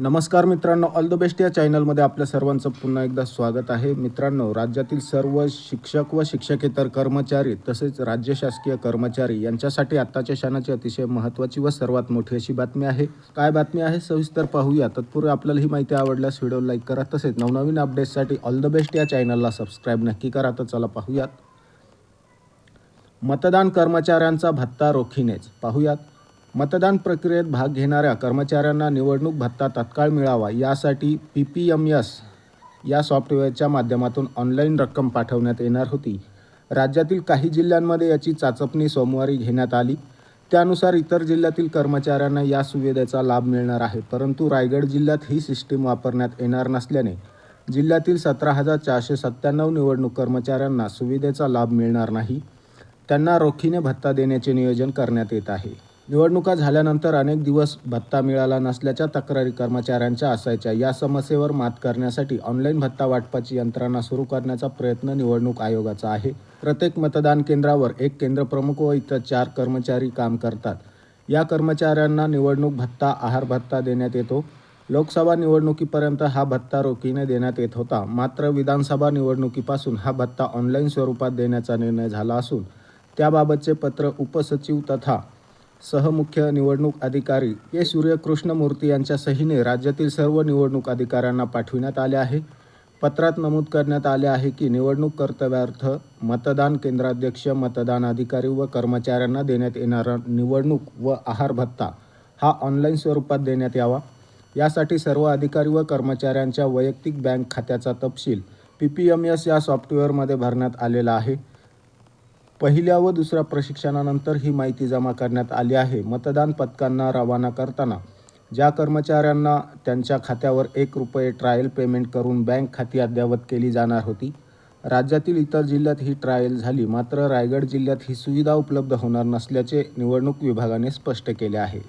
नमस्कार मित्रांनो all the best या चॅनलमध्ये आपल्या सर्वांचं पुन्हा एकदा स्वागत आहे. मित्रांनो राज्यातील सर्व शिक्षक व शिक्षकेतर कर्मचारी तसेच राज्य शासकीय कर्मचारी यांच्यासाठी आत्ताच्या क्षणाची अतिशय महत्त्वाची व सर्वात मोठी अशी बातमी आहे. काय बातमी आहे सविस्तर पाहूया. तत्पूर्वी आपल्याला ही माहिती आवडल्यास व्हिडिओ लाईक करा. तसेच नवनवीन अपडेट्ससाठी ऑल द बेस्ट या चॅनलला सबस्क्राईब नक्की करा. तर चला पाहूयात. मतदान कर्मचाऱ्यांचा भत्ता रोखीनेच. पाहूयात. मतदान प्रक्रियेत भाग घेणाऱ्या कर्मचाऱ्यांना निवडणूक भत्ता तत्काळ मिळावा यासाठी पी पी एम एस या सॉफ्टवेअरच्या माध्यमातून ऑनलाईन रक्कम पाठवण्यात येणार होती. राज्यातील काही जिल्ह्यांमध्ये याची चाचपणी सोमवारी घेण्यात आली. त्यानुसार इतर जिल्ह्यातील कर्मचाऱ्यांना या सुविधेचा लाभ मिळणार आहे परंतु रायगड जिल्ह्यात ही सिस्टीम वापरण्यात येणार नसल्याने जिल्ह्यातील सतरा हजार चारशे सत्त्याण्णव निवडणूक कर्मचाऱ्यांना सुविधेचा लाभ मिळणार नाही. त्यांना रोखीने भत्ता देण्याचे नियोजन करण्यात येत आहे. निवडणुका झाल्यानंतर अनेक दिवस भत्ता मिळाला नसल्याच्या तक्रारी कर्मचाऱ्यांच्या असायच्या. या समस्येवर मात करण्यासाठी ऑनलाईन भत्ता वाटपाची यंत्रणा सुरू करण्याचा प्रयत्न निवडणूक आयोगाचा आहे. प्रत्येक मतदान केंद्रावर एक केंद्र प्रमुख व इतर चार कर्मचारी काम करतात. या कर्मचाऱ्यांना निवडणूक भत्ता आहार भत्ता देण्यात येतो. लोकसभा निवडणुकीपर्यंत हा भत्ता रोखीने देण्यात येत होता. मात्र विधानसभा निवडणुकीपासून हा भत्ता ऑनलाईन स्वरूपात देण्याचा निर्णय झाला असून त्याबाबतचे पत्र उपसचिव तथा सहमुख्य निवडणूक अधिकारी ए सूर्यकृष्णमूर्ती यांच्या सहीने राज्यातील सर्व निवडणूक अधिकाऱ्यांना पाठविण्यात आले आहे. पत्रात नमूद करण्यात आले आहे की निवडणूक कर्तव्यार्थ मतदान केंद्राध्यक्ष मतदान अधिकारी व कर्मचाऱ्यांना देण्यात येणारा निवडणूक व आहार भत्ता हा ऑनलाईन स्वरूपात देण्यात यावा. यासाठी सर्व अधिकारी व कर्मचाऱ्यांच्या वैयक्तिक बँक खात्याचा तपशील पी पी एम एस या सॉफ्टवेअरमध्ये भरण्यात आलेला आहे. पहिल्या व दुसऱ्या प्रशिक्षणानंतर ही माहिती जमा करण्यात आली आहे. मतदान पथकांना रवाना करताना ज्या कर्मचाऱ्यांना त्यांच्या खात्यावर एक रुपये ट्रायल पेमेंट करून बँक खाती अद्ययावत केली जाणार होती राज्यातील इतर जिल्ह्यात ही ट्रायल झाली. मात्र रायगड जिल्ह्यात ही सुविधा उपलब्ध होणार नसल्याचे निवडणूक विभागाने स्पष्ट केले आहे.